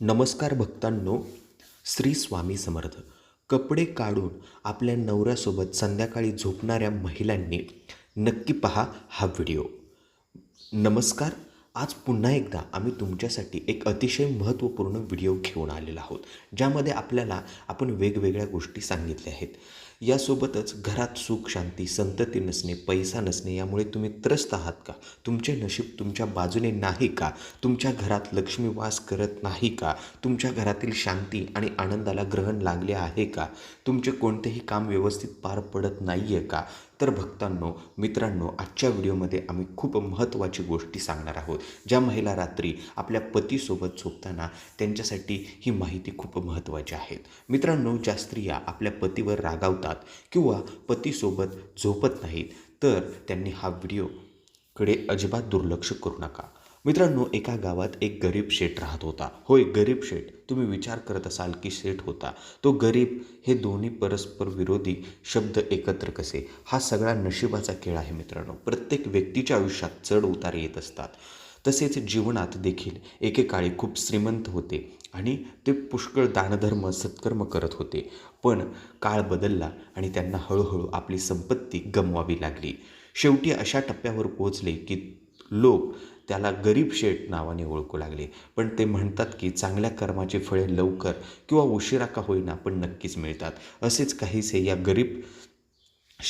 नमस्कार भक्तांनो श्री स्वामी समर्थ. कपडे काढून आपल्या नवऱ्यासोबत संध्याकाळी झोपणाऱ्या महिलांनी नक्की पहा हा व्हिडिओ. नमस्कार आज पुन्हा एकदा आम्ही तुमच्यासाठी एक अतिशय महत्त्वपूर्ण व्हिडिओ घेऊन आलेला आहोत ज्यामध्ये आपल्याला आपण वेगवेगळ्या गोष्टी सांगितल्या आहेत. यासोबतच घरात सुख शांती संतती नसणे पैसा नसणे यामुळे तुम्ही त्रस्त आहात का? तुमचे नशीब तुमच्या बाजूने नाही का? तुमच्या घरात लक्ष्मी वास करत नाही का? तुमच्या घरातील शांती आणि आनंदाला ग्रहण लागले आहे का? तुमचे कोणतेही काम व्यवस्थित पार पडत नाही आहे का? तर भक्तांनो मित्रांनो आजच्या व्हिडिओमध्ये आम्ही खूप महत्त्वाची गोष्टी सांगणार आहोत. ज्या महिला रात्री आपल्या पतीसोबत झोपताना त्यांच्यासाठी ही माहिती खूप महत्त्वाची आहेत. मित्रांनो ज्या स्त्रिया आपल्या पतीवर रागावतात किंवा पतीसोबत झोपत नाहीत तर त्यांनी हा व्हिडिओकडे अजिबात दुर्लक्ष करू नका. मित्रांनो एका गावात एक गरीब शेठ राहत होता. होय गरीब शेठ. तुम्ही विचार करत असाल की शेठ होता. तो गरीब हे दोन्ही परस्पर विरोधी शब्द एकत्र कसे? हा सगळा नशिबाचा खेळ आहे मित्रांनो. प्रत्येक व्यक्तीच्या आयुष्यात चढ उतार येत असतात. तसेच जीवनात देखील एकेकाळी खूप श्रीमंत होते आणि ते पुष्कळ दानधर्म सत्कर्म करत होते. पण काळ बदलला आणि त्यांना हळूहळू आपली संपत्ती गमवावी लागली. शेवटी अशा टप्प्यावर पोहोचले की लोक त्याला गरीब शेठ नावाने ओळखू लागले. पण ते म्हणतात की चांगल्या कर्माची फळे लवकर किंवा उशिरा का होईना पण नक्कीच मिळतात. असेच काहीसे या गरीब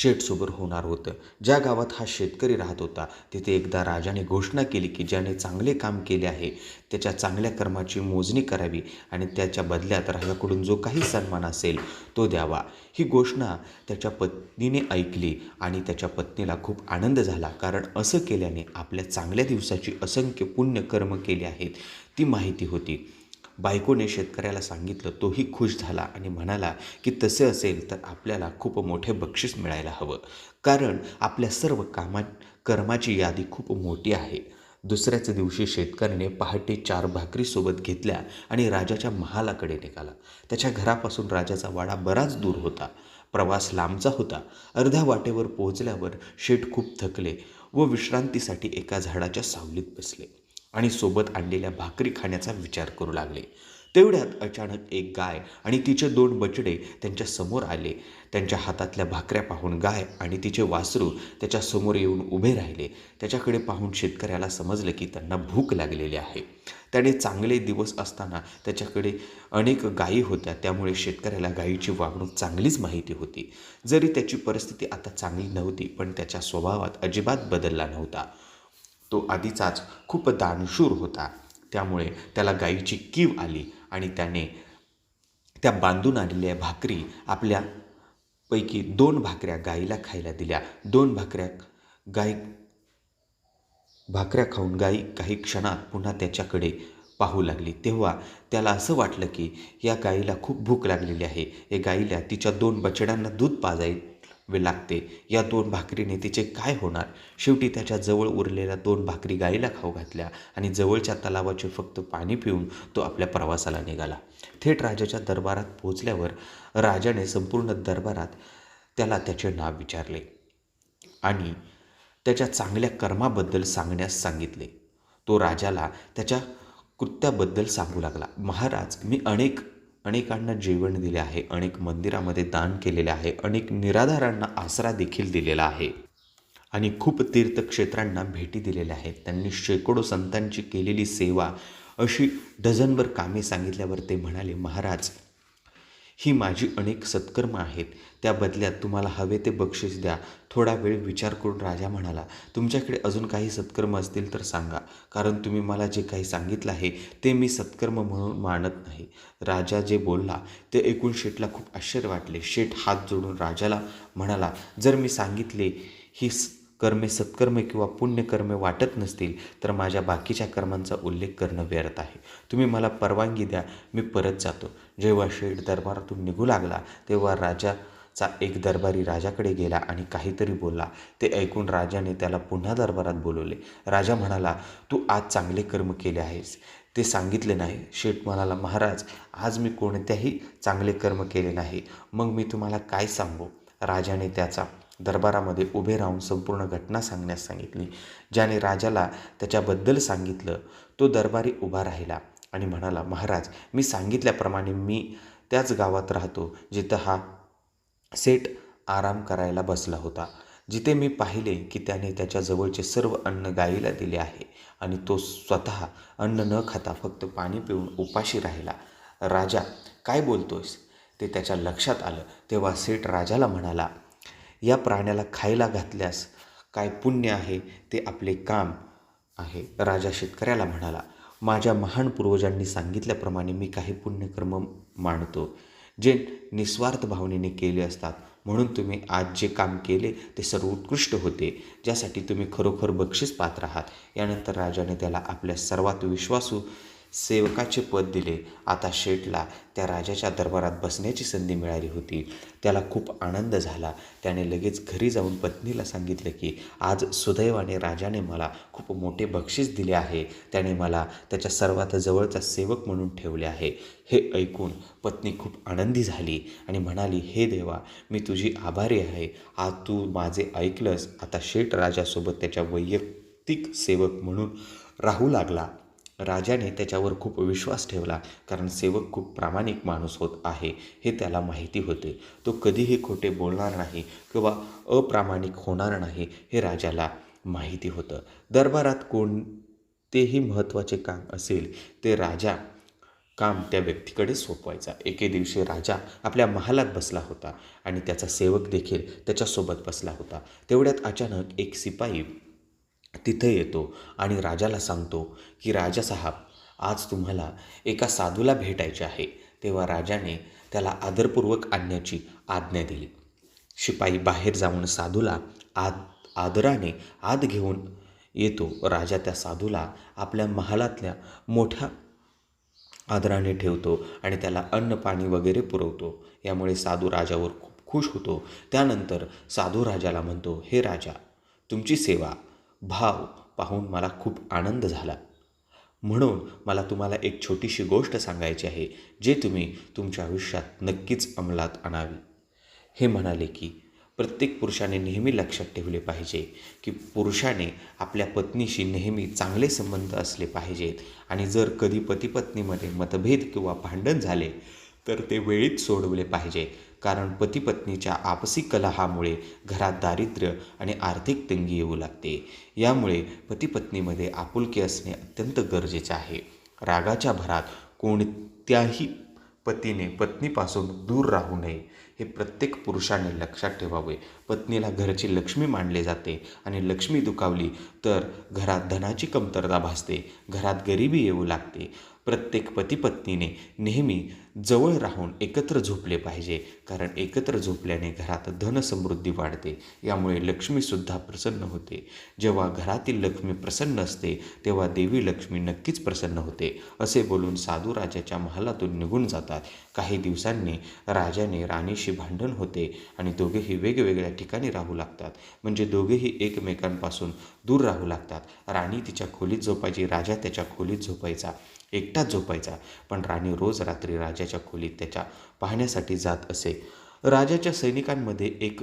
शेठसोबत होणार होतं. ज्या गावात हा शेतकरी राहत होता तिथे एकदा राजाने घोषणा केली की ज्याने चांगले काम केले आहे त्याच्या चांगल्या कर्माची मोजणी करावी आणि त्याच्या बदल्यात राजाकडून जो काही सन्मान असेल तो द्यावा. ही घोषणा त्याच्या पत्नीने ऐकली आणि त्याच्या पत्नीला खूप आनंद झाला कारण असं केल्याने आपल्या चांगल्या दिवसाची असंख्य पुण्य कर्म केले आहेत. ती माहिती होती. बायकोने शेतकऱ्याला सांगितलं तोही खुश झाला आणि म्हणाला की तसे असेल तर आपल्याला खूप मोठे बक्षीस मिळायला हवं. कारण आपल्या सर्व कामा कर्माची यादी खूप मोठी आहे. दुसऱ्याच दिवशी शेतकऱ्याने पहाटे चार भाकरीसोबत घेतल्या आणि राजाच्या महालाकडे निघाला. त्याच्या घरापासून राजाचा वाडा बराच दूर होता. प्रवास लांबचा होता. अर्ध्या वाटेवर पोहोचल्यावर शेठ खूप थकले व विश्रांतीसाठी एका झाडाच्या सावलीत बसले. आणि सोबत आणलेल्या भाकरी खाण्याचा विचार करू लागले. तेवढ्यात अचानक एक गाय आणि तिचे दोन बछडे त्यांच्यासमोर आले. त्यांच्या हातातल्या भाकऱ्या पाहून गाय आणि तिचे वासरू त्याच्यासमोर येऊन उभे राहिले. त्याच्याकडे पाहून शेतकऱ्याला समजलं की त्यांना भूक लागलेली आहे. त्याने चांगले दिवस असताना त्याच्याकडे अनेक गायी होत्या. त्यामुळे शेतकऱ्याला गायीची वागणूक चांगलीच माहिती होती. जरी त्याची परिस्थिती आता चांगली नव्हती पण त्याच्या स्वभावात अजिबात बदलला नव्हता. तो आधीचाच खूप दानशूर होता. त्यामुळे त्याला गायीची कीव आली आणि त्याने त्या बांधून आलेल्या भाकरी आपल्या पैकी दोन भाकऱ्या गाईला खायला दिल्या. दोन भाकऱ्या गाय भाकऱ्या खाऊन गाई काही क्षणात पुन्हा त्याच्याकडे पाहू लागली. तेव्हा त्याला असं वाटलं की या गाईला खूप भूक लागलेली आहे. या गाईला तिच्या दोन बछड्यांना दूध पाजाय लागते. या दोन भाकरीने तिचे काय होणार? शेवटी त्याच्याजवळ उरलेल्या दोन भाकरी गाईला खाऊ घातल्या आणि जवळच्या तलावाचे फक्त पाणी पिऊन तो आपल्या प्रवासाला निघाला. थेट राजाच्या दरबारात पोहोचल्यावर राजाने संपूर्ण दरबारात त्याला त्याचे नाव विचारले आणि त्याच्या चांगल्या कर्माबद्दल सांगण्यास सांगितले. तो राजाला त्याच्या कृत्याबद्दल सांगू लागला. महाराज मी अनेक अनेकांना जेवण दिले आहे अनेक मंदिरामध्ये दान केलेले आहे अनेक निराधारांना आसरा देखील दिलेला आहे. आणि खूप तीर्थक्षेत्रांना भेटी दिलेल्या आहेत. त्यांनी शेकडो संतांची केलेली सेवा अशी डझनभर कामे सांगितल्यावर ते म्हणाले महाराज ही माझी अनेक सत्कर्म आहेत. त्या बदल्यात तुम्हाला हवे ते बक्षीस द्या. थोडा वेळ विचार करून राजा म्हणाला तुमच्याकडे अजून काही सत्कर्म असतील तर सांगा कारण तुम्ही मला जे काही सांगितलं आहे ते मी सत्कर्म म्हणून मानत नाही. राजा जे बोलला ते ऐकून शेठला खूप आश्चर्य वाटले. शेठ हात जोडून राजाला म्हणाला जर मी सांगितले ही स कर्मे सत्कर्मे किंवा पुण्यकर्मे वाटत नसतील तर माझ्या बाकीच्या कर्मांचा उल्लेख करणं व्यर्थ आहे. तुम्ही मला परवानगी द्या मी परत जातो. जेव्हा शेठ दरबारातून निघू लागला तेव्हा राजाचा एक दरबारी राजाकडे गेला आणि काहीतरी बोलला. ते ऐकून राजाने त्याला पुन्हा दरबारात बोलवले. राजा म्हणाला तू आज चांगले कर्म केले आहेस. ते सांगितले नाही. शेठ म्हणाला महाराज आज मी कोणत्याही चांगले कर्म केले नाही. मग मी तुम्हाला काय सांगू? राजाने त्याचा दरबारामध्ये उभे राहून संपूर्ण घटना सांगण्यास सांगितली. ज्याने राजाला त्याच्याबद्दल सांगितलं तो दरबारी उभा राहिला आणि म्हणाला महाराज मी सांगितल्याप्रमाणे मी त्याच गावात राहतो जिथं हा सेठ आराम करायला बसला होता. जिथे मी पाहिले की त्याने त्याच्या जवळचे सर्व अन्न गाईला दिले आहे आणि तो स्वतः अन्न न खाता फक्त पाणी पिऊन उपाशी राहिला. राजा काय बोलतोयस? ते त्याच्या लक्षात आलं. तेव्हा सेठ राजाला म्हणाला या प्राण्याला खायला घातल्यास काय पुण्य आहे ते आपले काम आहे. राजा शेतकऱ्याला म्हणाला माझ्या महान पूर्वजांनी सांगितल्याप्रमाणे मी काही पुण्यकर्म मानतो जे निस्वार्थ भावनेने केले असतात. म्हणून तुम्ही आज जे काम केले ते सर्व उत्कृष्ट होते ज्यासाठी तुम्ही खरोखर बक्षीस पात्र आहात. यानंतर राजाने त्याला आपल्या सर्वात विश्वासू सेवकाचे पद दिले. आता शेठला त्या राजाच्या दरबारात बसण्याची संधी मिळाली होती. त्याला खूप आनंद झाला. त्याने लगेच घरी जाऊन पत्नीला सांगितलं की आज सुदैवाने राजाने मला खूप मोठे बक्षीस दिले आहे. त्याने मला त्याच्या सर्वात जवळचा सेवक म्हणून ठेवले आहे. हे ऐकून पत्नी खूप आनंदी झाली आणि म्हणाली हे देवा मी तुझी आभारी आहे. आज तू माझे ऐकलंस. आता शेठ राजासोबत त्याच्या वैयक्तिक सेवक म्हणून राहू लागला. राजाने त्याच्यावर खूप विश्वास ठेवला कारण सेवक खूप प्रामाणिक माणूस होत आहे हे त्याला माहिती होते. तो कधीही खोटे बोलणार नाही किंवा अप्रामाणिक होणार नाही हे राजाला माहिती होतं. दरबारात कोणतेही महत्त्वाचे काम असेल ते राजा काम त्या व्यक्तीकडे सोपवायचा. एके दिवशी राजा आपल्या महालात बसला होता आणि त्याचा सेवक देखील त्याच्यासोबत बसला होता. तेवढ्यात अचानक एक सिपाई तिथे येतो आणि राजाला सांगतो की राजा साहेब आज तुम्हाला एका साधूला भेटायचे आहे. तेव्हा राजाने त्याला आदरपूर्वक आणण्याची आज्ञा दिली. शिपाई बाहेर जाऊन साधूला आद आदराने आत घेऊन येतो. राजा त्या साधूला आपल्या महालातल्या मोठ्या आदराने ठेवतो आणि त्याला अन्न पाणी वगैरे पुरवतो. यामुळे साधू राजावर खूप खुश होतो. त्यानंतर साधू राजाला म्हणतो हे राजा तुमची सेवा भाव पाहून मला खूप आनंद झाला. म्हणून मला तुम्हाला एक छोटीशी गोष्ट सांगायची आहे जे तुम्ही तुमच्या आयुष्यात नक्कीच अंमलात आणावी. हे म्हणाले की प्रत्येक पुरुषाने नेहमी लक्षात ठेवले पाहिजे की पुरुषाने आपल्या पत्नीशी नेहमी चांगले संबंध असले पाहिजेत आणि जर कधी पतीपत्नीमध्ये मतभेद किंवा भांडण झाले तर ते वेळीच सोडवले पाहिजे. कारण पतीपत्नीच्या आपसी कलहामुळे घरात दारिद्र्य आणि आर्थिक तंगी येऊ लागते. यामुळे पतीपत्नीमध्ये आपुलकी असणे अत्यंत गरजेचे आहे. रागाच्या भरात कोणत्याही पतीने पत्नीपासून दूर राहू नये हे प्रत्येक पुरुषाने लक्षात ठेवावे. पत्नीला घरची लक्ष्मी मानले जाते आणि लक्ष्मी दुखावली तर घरात धनाची कमतरता भासते घरात गरिबी येऊ लागते. प्रत्येक पतीपत्नीने नेहमी जवळ राहून एकत्र झोपले पाहिजे. कारण एकत्र झोपल्याने घरात धनसमृद्धी वाढते. यामुळे लक्ष्मीसुद्धा प्रसन्न होते. जेव्हा घरातील लक्ष्मी प्रसन्न असते तेव्हा देवी लक्ष्मी नक्कीच प्रसन्न होते असे बोलून साधू राजाच्या महालातून निघून जातात. काही दिवसांनी राजाने राणीशी भांडण होते आणि दोघेही वेगवेगळ्या ठिकाणी राहू लागतात. म्हणजे दोघेही एकमेकांपासून दूर राहू लागतात. राणी तिच्या खोलीत झोपायची राजा त्याच्या खोलीत झोपायचा. एकटाच झोपायचा. पण राणी रोज रात्री राजाच्या खोलीत त्याच्या पाहण्यासाठी जात असे. राजाच्या सैनिकांमध्ये एक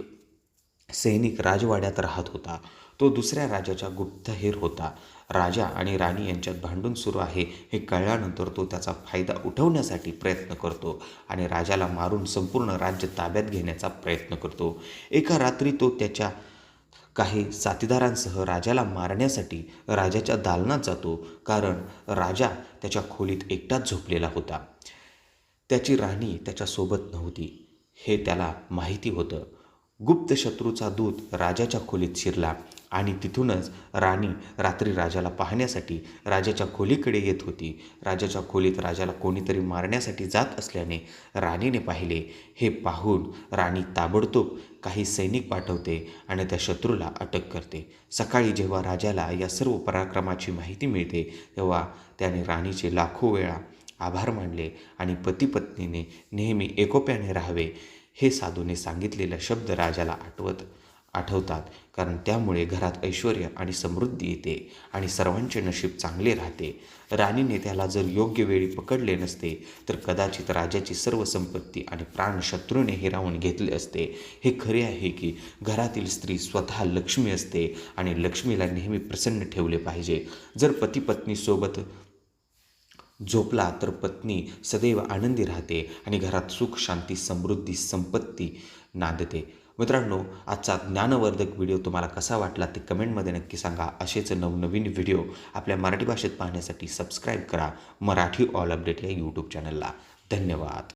सैनिक राजवाड्यात राहत होता. तो दुसऱ्या राजाच्या गुप्तहेर होता. राजा आणि राणी यांच्यात भांडून सुरू आहे हे कळल्यानंतर तो त्याचा फायदा उठवण्यासाठी प्रयत्न करतो आणि राजाला मारून संपूर्ण राज्य ताब्यात घेण्याचा प्रयत्न करतो. एका रात्री तो त्याच्या काही साथीदारांसह राजाला मारण्यासाठी राजाच्या दालनात जातो कारण राजा त्याच्या खोलीत एकटाच झोपलेला होता. त्याची राणी त्याच्यासोबत नव्हती. हे त्याला माहिती होतं. गुप्त शत्रूचा दूत राजाच्या खोलीत शिरला आणि तिथूनच राणी रात्री राजाला पाहण्यासाठी राजाच्या खोलीकडे येत होती. राजाच्या खोलीत राजाला कोणीतरी मारण्यासाठी जात असल्याने राणीने पाहिले. हे पाहून राणी ताबडतोब काही सैनिक पाठवते आणि त्या शत्रूला अटक करते. सकाळी जेव्हा राजाला या सर्व पराक्रमाची माहिती मिळते तेव्हा त्याने राणीचे लाखो वेळा आभार मानले आणि पतीपत्नीने नेहमी एकोप्याने राहावे. हे साधूने सांगितलेले शब्द राजाला आठवत आठवतात. कारण त्यामुळे घरात ऐश्वर आणि समृद्धी येते आणि सर्वांचे नशीब चांगले राहते. राणीने त्याला जर योग्य वेळी पकडले नसते तर कदाचित राजाची सर्व संपत्ती आणि प्राण शत्रूने हिरावून घेतले असते. हे खरे आहे की घरातील स्त्री स्वतः लक्ष्मी असते आणि लक्ष्मीला नेहमी प्रसन्न ठेवले पाहिजे. जर पती पत्नीसोबत झोपला तर पत्नी सदैव आनंदी राहते आणि घरात सुख शांती समृद्धी संपत्ती नांदते. मित्रांनो आजचा ज्ञानवर्धक व्हिडिओ तुम्हाला कसा वाटला ते कमेंटमध्ये नक्की सांगा. असेच नवनवीन व्हिडिओ आपल्या मराठी भाषेत पाहण्यासाठी सबस्क्राईब करा. मराठी ऑल अपडेट या यूट्यूब चॅनलला धन्यवाद.